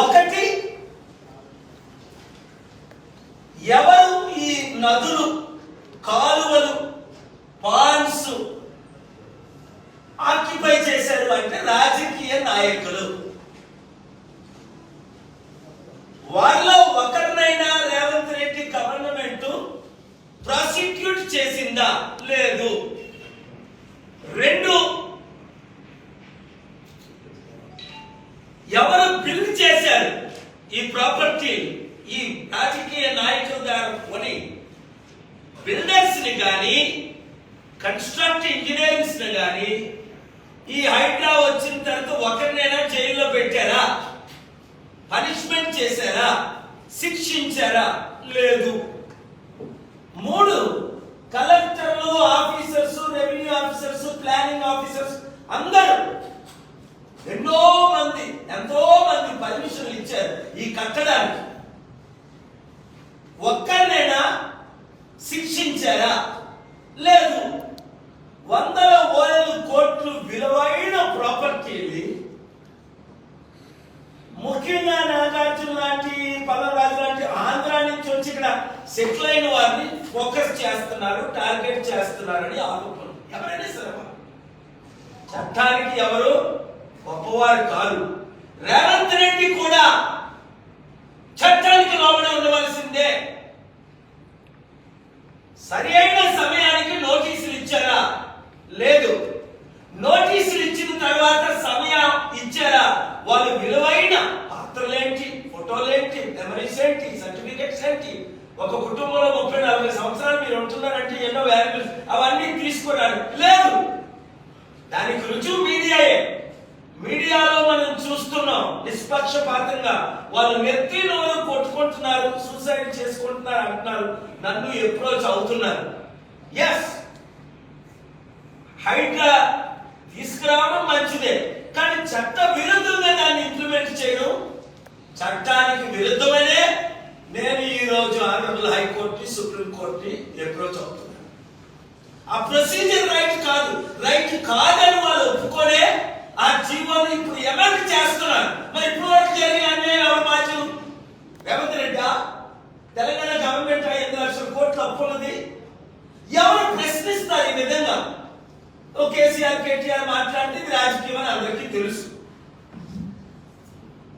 ఒకటి ఎవరు ఈ నదులు కాలువలు పాన్స్ ఆక్యుపై చేశారు అంటే రాజకీయ నాయకులు. వాళ్ళలో ఒకరినైనా రేవంత్ రెడ్డి గవర్నమెంట్ ప్రాసిక్యూట్ చేసిందా? లేదు. రెండు ఎవరు బిల్డ్ చేశారు. ఈ ప్రాపర్టీ ఈ రాజకీయ నాయకుల ద్వారా కొని బిల్డర్స్ని కానీ కన్స్ట్రక్ట్ ఇంజనీరింగ్స్ని కానీ ఈ హైడ్రా వచ్చిన తర్వాత ఒకరినైనా జైల్లో పెట్టారా? పనిష్మెంట్ చేశారా? శిక్షించారా? లేదు. మూడు కట్టడానికి. ఒక్కరినైనా శిక్షించారా? లేదు. వందల వేల కోట్లు విలువైన ప్రాపర్టీని ముఖ్యంగా నాగార్జున లాంటి పల్లవరాజు లాంటి ఆంధ్ర నుంచి వచ్చి ఇక్కడ సెటిల్ అయిన వారిని ఫోకస్ చేస్తున్నారు టార్గెట్ చేస్తున్నారని ఆరోపణ. ఎవరైనా సరే చట్టానికి ఎవరు గొప్పవారు కాదు. రేవంత్ రెడ్డి కూడా చట్టానికి లోబడి ఉండవలసిందే. సరి అయిన సమయానికి నోటీసులు ఇచ్చారా? లేదు. నోటీసులు ఇచ్చిన తర్వాత సమయం ఇచ్చారా? వాళ్ళు విలువైన పాత్రలేంటి ఫోటోలేంటి మెమరీస్ ఏంటి సర్టిఫికెట్స్ ఏంటి? ఒక కుటుంబంలో ముప్పై నలభై సంవత్సరాలు మీరు ఉంటున్నారంటే ఎన్నో వాల్యూస్ అవన్నీ తీసుకోవడానికి చూస్తున్నాం. నిష్పక్షపాతంగా వాళ్ళు నెత్తి నోరు కొట్టుకుంటున్నారు సూసైడ్ చేసుకుంటున్నారు అంటున్నారు. నన్ను అప్రోచ్ అవుతున్నారు. ఎస్ హైడ్రా తీసుకురావడం మంచిదే. కానీ చట్ట విరుద్ధంగా దాన్ని ఇంప్లిమెంట్ చేయడం చట్టానికి విరుద్ధమనే నేను ఈ రోజు ఆనరబుల్ హైకోర్టు సుప్రీంకోర్టుని అప్రోచ్ అవుతున్నాను. ఆ ప్రొసీజర్ రైట్ కాదు రైట్ కాదని వాళ్ళు ఒప్పుకోలే ఆ జీవోని ఇప్పుడు ఎమెండ్ చేస్తున్నారు? మరి ఇప్పుడు వరకు జరిగిన అన్యాయం ఎవరు బాధ్యులు రేవంత్ రెడ్డి? తెలంగాణ గవర్నమెంట్ ఐదు లక్షల కోట్ల అప్పు ఉన్నది. ఎవరు ప్రశ్నిస్తారు ఈ విధంగా? ఓ కేసీఆర్ కేటీఆర్ మాట్లాడితే ఇది రాజకీయం అని అందరికీ తెలుసు.